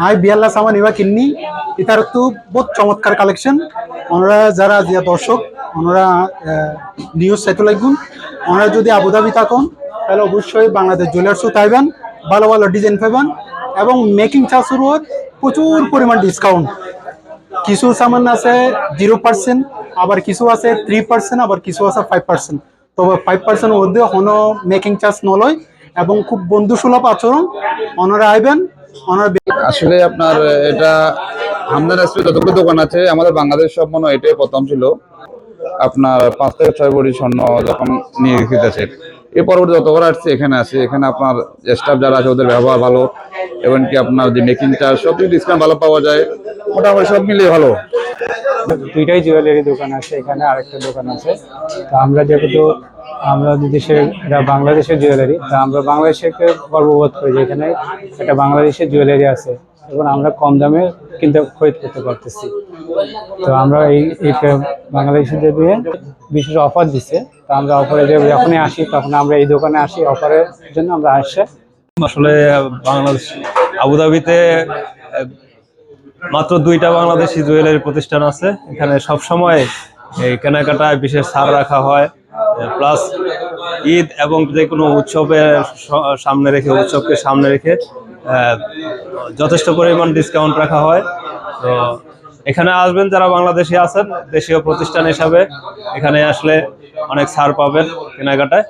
High বিয়াল্লা সামান ইবা কিন্নি এটার তো বহুত চমৎকার কালেকশন ওনারা যারা যে দর্শক, ওনারা নিউজ সাইটে লাগুন। ওনারা যদি আবুধাবি থাকুন, তাহলে অবশ্যই বাংলাদেশ জুয়েলার্সও তাইবেন ভালো ভালো ডিজাইন পাইবেন এবং মেকিং চার্জের উপর প্রচুর পরিমাণ ডিসকাউন্ট কিছু সামান আছে জিরো পার্সেন্ট আবার কিছু আছে থ্রি পার্সেন্ট আবার কিছু আছে ফাইভ পার্সেন্ট তবে ফাইভ পার্সেন্ট মধ্যে কোনো মেকিং চার্জ নলয় এবং খুব বন্ধুসুলভ আচরণ ওনারা আইবেন। আসলে আপনার, এটা হামদান এসপি যতগুলো দোকান আছে, আমাদের বাংলাদেশ সব মনে এটাই প্রথম ছিল। আপনার পাঁচ থেকে ছয় বড়ি স্বর্ণ যখন নিয়ে রেখেছে এর পরবর্তী যতবার আসছে, এখানে আছে এখানে আপনার স্টাফ যারা আছে, ওদের ব্যবহার ভালো। এবং কি আপনার যে মেকিং চার্জ সব কিছু ডিসকাউন্ট ভালো পাওয়া যায়। মোটামুটি সব মিলিয়ে ভালো। দুইটাই জুয়েলারি দোকান আছে, এখানে আরেকটা দোকান আছে। তো আমরা যেহেতু, আমরা দেশের, এটা বাংলাদেশের জুয়েলারি তা আমরা বাংলাদেশকে গর্ববোধ করি যে এখানে একটা বাংলাদেশের জুয়েলারি আছে। এবং আমরা কম দামে কিনতে খরিদ করতে পারতেছি। তো আমরা এই এই বাংলাদেশের দিয়ে বিশেষ অফার দিছে। তো আমরা অফারে যখনই আসি, তখন আমরা এই দোকানে আসি অফারের জন্য আমরা আসছে আসলে বাংলাদেশ, আবুধাবিতে মাত্র দুইটা বাংলাদেশি জুয়েলারি প্রতিষ্ঠান আছে। এখানে সব সময় এই কেনাকাটায় বিশেষ ছাড় রাখা হয়। প্লাস ঈদ এবং যে কোনো উৎসবের সামনে রেখে, উৎসবকে সামনে রেখে যথেষ্ট পরিমাণ ডিসকাউন্ট রাখা হয়। তো এখানে আসবেন যারা বাংলাদেশি আছেন, দেশীয় প্রতিষ্ঠান হিসাবে এখানে আসলে অনেক ছাড় পাবেন কেনাকাটায়।